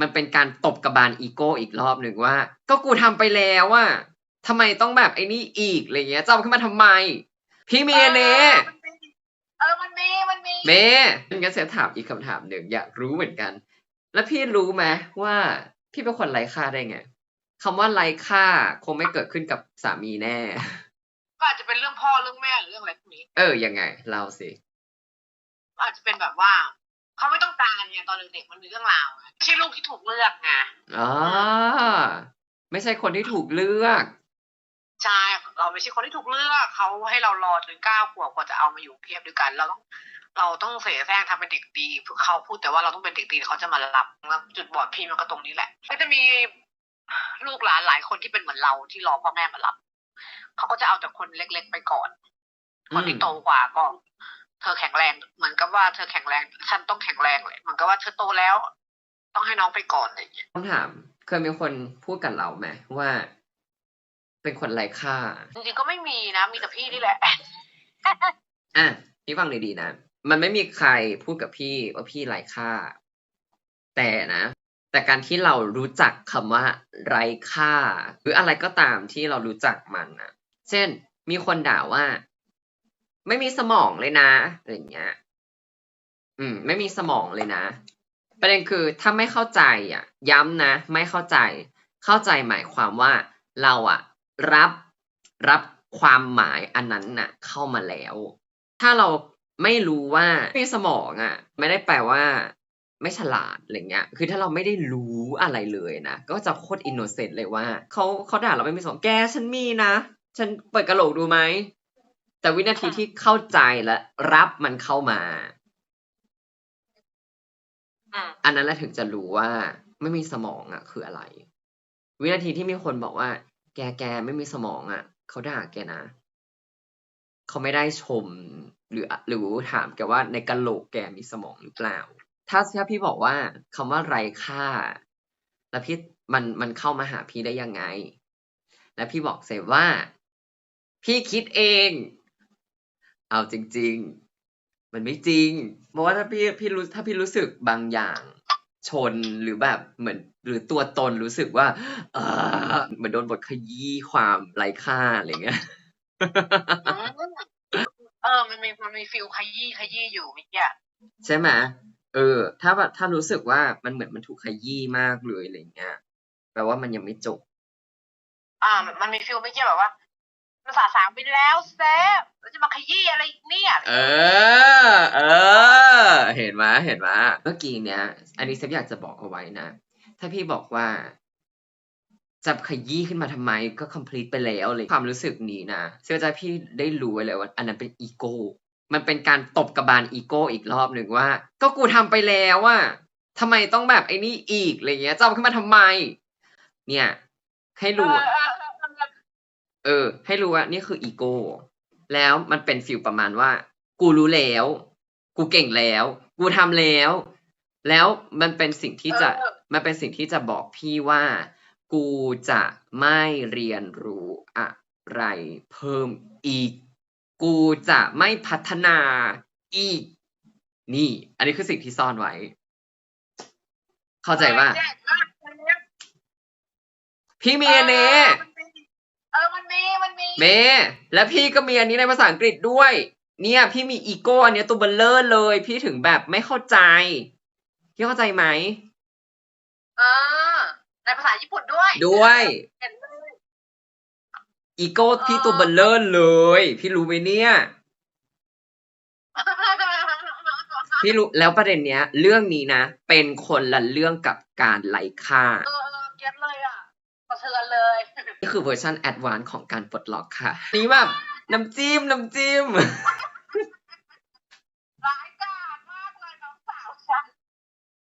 มันเป็นการตบกระบาลอีโก้อีกรอบหนึ่งว่า ก็กูทำไปแล้วอะทำไมต้องแบบไอ้นี่อีกอะไรเงี้ยจะเอาขึ้นมาทำไม พี่เมเน่เออมันมีมันมีเมงั้นเสียถามอีกคำถามหนึ่งอยากรู้เหมือนกัน แล้วพี่รู้ไหมว่าพี่เป็นคนไร้ค่าได้ไงคำว่าไร้ค่าคงไม่เกิดขึ้นกับสามีแน่ก็อาจจะเป็นเรื่องพ่อเรื่องแม่หรือเรื่องอะไรพวกนี้ เออยังไงเล่าสิอาจจะเป็นแบบว่า เขาไม่ต้องการไงตอนเด็กๆมันมีเรื่องราวไงไม่ใช่ลูกที่ถูกเลือกไงอ๋อไม่ใช่คนที่ถูกเลือกใช่เราไม่ใช่คนที่ถูกเลือกเขาให้เรารอจนเก้าขวบกว่าจะเอามาอยู่เพียบด้วยกันเราต้องเราต้องเสแสร้งทำเป็นเด็กดีเขาพูดแต่ว่าเราต้องเป็นเด็กดีเขาจะมารับแล้วจุดบอดพี่มันก็ตรงนี้แหละก็จะมีลูกหลานหลายคนที่เป็นเหมือนเราที่รอพ่อแม่มารับเขาก็จะเอาแต่คนเล็ก ๆ ไปก่อน คนที่โตกว่าก็ เธอแข็งแรง เหมือนกับว่าเธอแข็งแรง ฉันต้องแข็งแรงเลยเหมือนกับว่าเธอโตแล้ว ต้องให้น้องไปก่อนอะไรอย่างเงี้ยต้องถามเคยมีคนพูดกับเราไหมว่า เป็นคนไร้ค่าจริงๆก็ไม่มีนะมีแต่พี่นี่แหละอะพี่ฟังดีๆนะมันไม่มีใครพูดกับพี่ว่าพี่ไร้ค่า แต่นะ แต่การที่เรารู้จักคำว่าไร้ค่า หรืออะไรก็ตามที่เรารู้จักมันนะเช่น มีคนด่าว่า ไม่มีสมองเลยนะอะไรอย่างเงี้ย อืม ไม่มีสมองเลยนะ ประเด็นคือถ้าไม่เข้าใจอะ ย้ำนะ ไม่เข้าใจ เข้าใจหมายความว่าเราอะ รับรับความหมายอันนั้นน่ะ เข้ามาแล้ว ถ้าเราไม่รู้ว่าไม่มีสมองอะ ไม่ได้แปลว่า ไม่ฉลาดอะไรเงี้ย คือถ้าเราไม่ได้รู้อะไรเลยนะ ก็จะโคตรอินโนเซนต์เลยว่าเขาเขาด่าเราไม่มีสมองแกฉันมีนะ ฉันเปิดกระโหลกดูไหม แต่วินาทีที่เข้าใจและรับมันเข้ามาอืมอันนั้นแหละถึงจะรู้ว่า ไม่มีสมองอะ คืออะไร วินาทีที่มีคนบอกว่า แกแกไม่มีสมองอะเขาด่าแกนะเขาไม่ได้ชม หรือหรือถามแกว่าในกะโหลกแกมีสมองหรือเปล่า ถ้าถ้าพี่บอกว่าคำว่าไร้ค่า แล้วพี่มันมันเข้ามาหาพี่ได้ยังไง แล้วพี่บอกเสว่า พี่คิดเอง เอาจริง ๆ มันไม่จริง เพราะว่าถ้าพี่พี่รู้ถ้าพี่รู้สึกบางอย่างชนหรือแบบเหมือนหรือตัวตนรู้สึกว่า เออเหมือนโดนบทขยี้ความไร้ค่าอะไรเงี้ยเออ มันมีมันมีฟิลขยี้ขยี้อยู่เมื่อกี้อะใช่ไหมเออ ถ้าแบบถ้ารู้สึกว่ามันเหมือนมันถูกขยี้มากเลยอะไรเงี้ยแปลว่ามันยังไม่จบ อ่า มันมีฟิลเมื่อกี้แบบว่า ภาษาสามไปแล้วเซฟแล้วจะมาขยี้อะไรอีกเนี่ยเออ เออ เห็นไหมเห็นไหมเมื่อกี้เนี้ย อันนี้เซฟอยากจะบอกเอาไว้นะ ถ้าพี่บอกว่าจะขยี้ขึ้นมาทำไมก็ complete ไปแล้วเลยความรู้สึกนี้นะเซฟจะให้พี่ได้รู้ไว้เลยว่า อันนั้นเป็นอีโก้มันเป็นการตบกระบาลอีโก้อีกรอบหนึ่งว่า ก็กูทำไปแล้วอะทำไมต้องแบบไอ้นี่อีกอะไรเงี้ยจะเอาขึ้นมาทำไม เนี่ย ให้เอรู้ออะ เออเออเออเออ ให้รู้ว่านี่คืออีโก้แล้วมันเป็นฟิลประมาณว่า กูรู้แล้ว กูเก่งแล้ว กูทำแล้ว แล้วมันเป็นสิ่งที่จะเออมันเป็นสิ่งที่จะบอกพี่ว่า กูจะไม่เรียนรู้อะไรเพิ่มอีก กูจะไม่พัฒนาอีก นี่ อันนี้คือสิ่งที่ซ่อนไว้ เข้าใจป่ะแจ้งมากเลยเนี่ยพี่มี อันนี้เออมันมีมันมีเมย์และพี่ก็มีอันนี้ในภาษาอังกฤษด้วย เนี่ยพี่มีอีโก้อันเนี้ยตัวเบลเลอร์เลย พี่ถึงแบบไม่เข้าใจ พี่เข้าใจไหมเออในภาษาญี่ปุ่นด้วยด้วยเห็นเลยอีโก้พี่ตัวเบลเลอร์เลย พี่รู้ไหมเนี่ย พี่รู้แล้วประเด็นเนี้ย เรื่องนี้นะ เป็นคนละเรื่องกับการไล่ค่า เออเออเก็ตเลยอะ สะเทือนเลยนี่คือเวอร์ชันแอดวานซ์ของการปลดล็อกค่ะ นี่แบบน้ำจิ้มน้ำจิ้ม